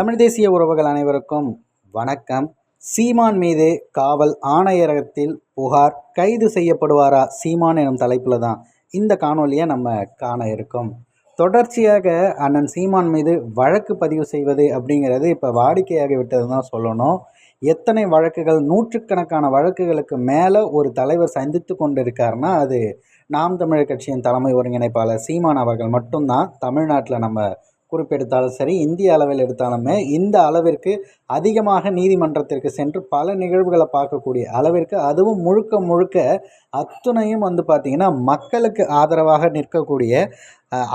தமிழ் தேசிய உறவுகள் அனைவருக்கும் வணக்கம். சீமான் மீது காவல் ஆணையரகத்தில் புகார் கைது செய்யப்படுவாரா சீமான் எனும் தலைப்பில் தான் இந்த காணொலியை நம்ம காண இருக்கோம். தொடர்ச்சியாக அண்ணன் சீமான் மீது வழக்கு பதிவு செய்வது அப்படிங்கிறது இப்போ வாடிக்கையாகி விட்டது தான் சொல்லணும். எத்தனை வழக்குகள் நூற்றுக்கணக்கான வழக்குகளுக்கு மேலே ஒரு தலைவர் சந்தித்து கொண்டு இருக்காருன்னா அது நாம் தமிழர் கட்சியின் தலைமை ஒருங்கிணைப்பாளர் சீமான் அவர்கள் மட்டும்தான் தமிழ்நாட்டில் நம்ம குறிப்பெடுத்தாலும் சரி இந்திய அளவில் எடுத்தாலுமே இந்த அளவிற்கு அதிகமாக நீதிமன்றத்திற்கு சென்று பல நிகழ்வுகளை பார்க்கக்கூடிய அளவிற்கு அதுவும் முழுக்க முழுக்க அத்துணையும் வந்து பார்த்திங்கன்னா மக்களுக்கு ஆதரவாக நிற்கக்கூடிய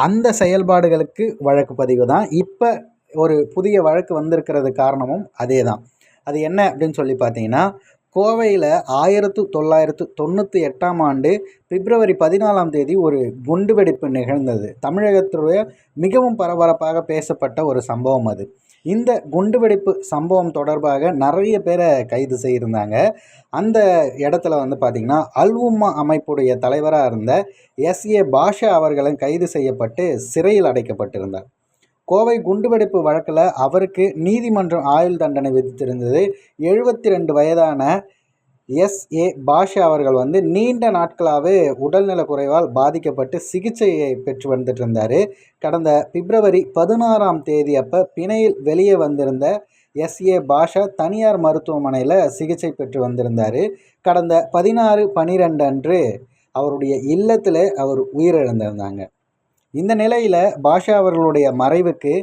அந்த செயல்பாடுகளுக்கு வழக்கு பதிவு தான். இப்போ ஒரு புதிய வழக்கு வந்திருக்கிறது காரணமும் அதே தான். அது என்ன அப்படின்னு சொல்லி பார்த்தீங்கன்னா கோவையில் ஆயிரத்து தொள்ளாயிரத்து தொண்ணூற்றி எட்டாம் ஆண்டு பிப்ரவரி பதினாலாம் தேதி ஒரு குண்டுவெடிப்பு நிகழ்ந்தது. தமிழகத்துடைய மிகவும் பரபரப்பாக பேசப்பட்ட ஒரு சம்பவம் அது. இந்த குண்டுவெடிப்பு சம்பவம் தொடர்பாக நிறைய பேரை கைது செய்திருந்தாங்க. அந்த இடத்துல வந்து பார்த்திங்கன்னா அல்வும்மா அமைப்புடைய தலைவராக இருந்த எஸ் ஏ பாஷா அவர்களும் கைது செய்யப்பட்டு சிறையில் அடைக்கப்பட்டிருந்தார். கோவை குண்டுவெடிப்பு வழக்கில் அவருக்கு நீதிமன்றம் ஆயுள் தண்டனை விதித்திருந்தது. எழுபத்தி ரெண்டு வயதான எஸ். ஏ. பாஷா அவர்கள் வந்து நீண்ட நாட்களாகவே உடல்நல குறைவால் பாதிக்கப்பட்டு சிகிச்சையை பெற்று வந்துட்டு இருந்தார் கடந்த பிப்ரவரி பதினாறாம் தேதி அப்போ பிணையில் வெளியே வந்திருந்த எஸ். ஏ. பாஷா தனியார் மருத்துவமனையில் சிகிச்சை பெற்று வந்திருந்தார். கடந்த பதினாறு பனிரெண்டு அன்று அவருடைய இல்லத்தில் அவர் உயிரிழந்திருந்தாங்க. இந்த நிலையில் பாஷா அவர்களுடைய மறைவுக்கு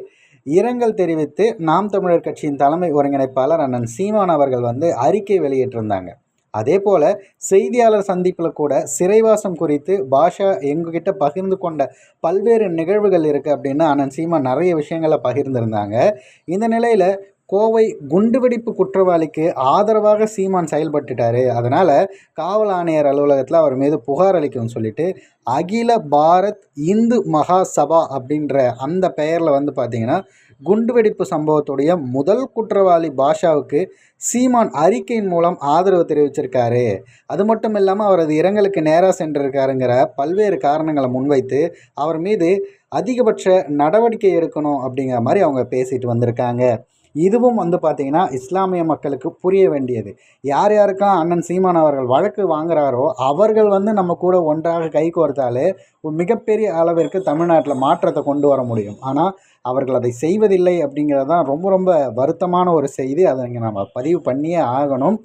இரங்கல் தெரிவித்து நாம் தமிழர் கட்சியின் தலைமை ஒருங்கிணைப்பாளர் அண்ணன் சீமான் அவர்கள் வந்து அறிக்கை வெளியிட்டிருந்தாங்க. அதே போல் செய்தியாளர் சந்திப்பில் கூட சிறைவாசம் குறித்து பாஷா எங்ககிட்ட பகிர்ந்து கொண்ட பல்வேறு நிகழ்வுகள் இருக்குது அப்படின்னு அண்ணன் சீமா நிறைய விஷயங்களை பகிர்ந்திருந்தாங்க. இந்த நிலையில் கோவை குண்டுவெடிப்பு குற்றவாளிக்கு ஆதரவாக சீமான் செயல்பட்டுட்டார். அதனால் காவல் ஆணையர் அலுவலகத்தில் அவர் மீது புகார் அளிக்கும்னு சொல்லிட்டு அகில பாரத் இந்து மகா சபா அப்படின்ற அந்த பெயரில் வந்து பார்த்திங்கன்னா குண்டுவெடிப்பு சம்பவத்துடைய முதல் குற்றவாளி பாஷாவுக்கு சீமான் அறிக்கையின் மூலம் ஆதரவு தெரிவிச்சிருக்காரு. அது மட்டும் இல்லாமல் அவரது இரங்கலுக்கு நேராக சென்றிருக்காருங்கிற பல்வேறு காரணங்களை முன்வைத்து அவர் மீது அதிகபட்ச நடவடிக்கை எடுக்கணும் அப்படிங்கிற மாதிரி அவங்க பேசிட்டு வந்திருக்காங்க. இதுவும் வந்து பார்த்திங்கன்னா இஸ்லாமிய மக்களுக்கு புரிய வேண்டியது. யார் யாருக்கும் அண்ணன் சீமான் அவர்கள் வழக்கு வாங்குறாரோ அவர்கள் வந்து நம்ம கூட ஒன்றாக கை கோர்த்தாலே மிகப்பெரிய அளவிற்கு தமிழ்நாட்டில் மாற்றத்தை கொண்டு வர முடியும். ஆனால் அவர்கள் அதை செய்வதில்லை அப்படிங்கிறது தான் ரொம்ப ரொம்ப வருத்தமான ஒரு செய்தி. அதை இங்கே நம்ம பதிவு பண்ணியே ஆகணும்.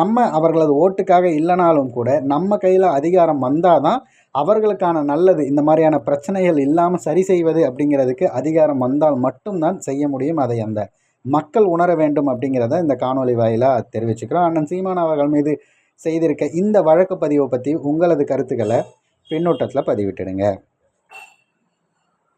நம்ம அவர்களது ஓட்டுக்காக இல்லைனாலும் கூட நம்ம கையில் அதிகாரம் வந்தால் தான் அவர்களுக்கான நல்லது இந்த மாதிரியான பிரச்சனைகள் இல்லாமல் சரி செய்வது அப்படிங்கிறதுக்கு அதிகாரம் வந்தால் மட்டும்தான் செய்ய முடியும். அதை அந்த மக்கள் உணர வேண்டும் அப்படிங்கிறத இந்த காணொலி வாயிலாக தெரிவிச்சுக்கிறோம். அண்ணன் சீமான் அவர்கள் மீது செய்திருக்க இந்த வழக்கு பதிவை பற்றி உங்களது கருத்துக்களை பின்னூட்டத்தில் பதிவிட்டுடுங்க.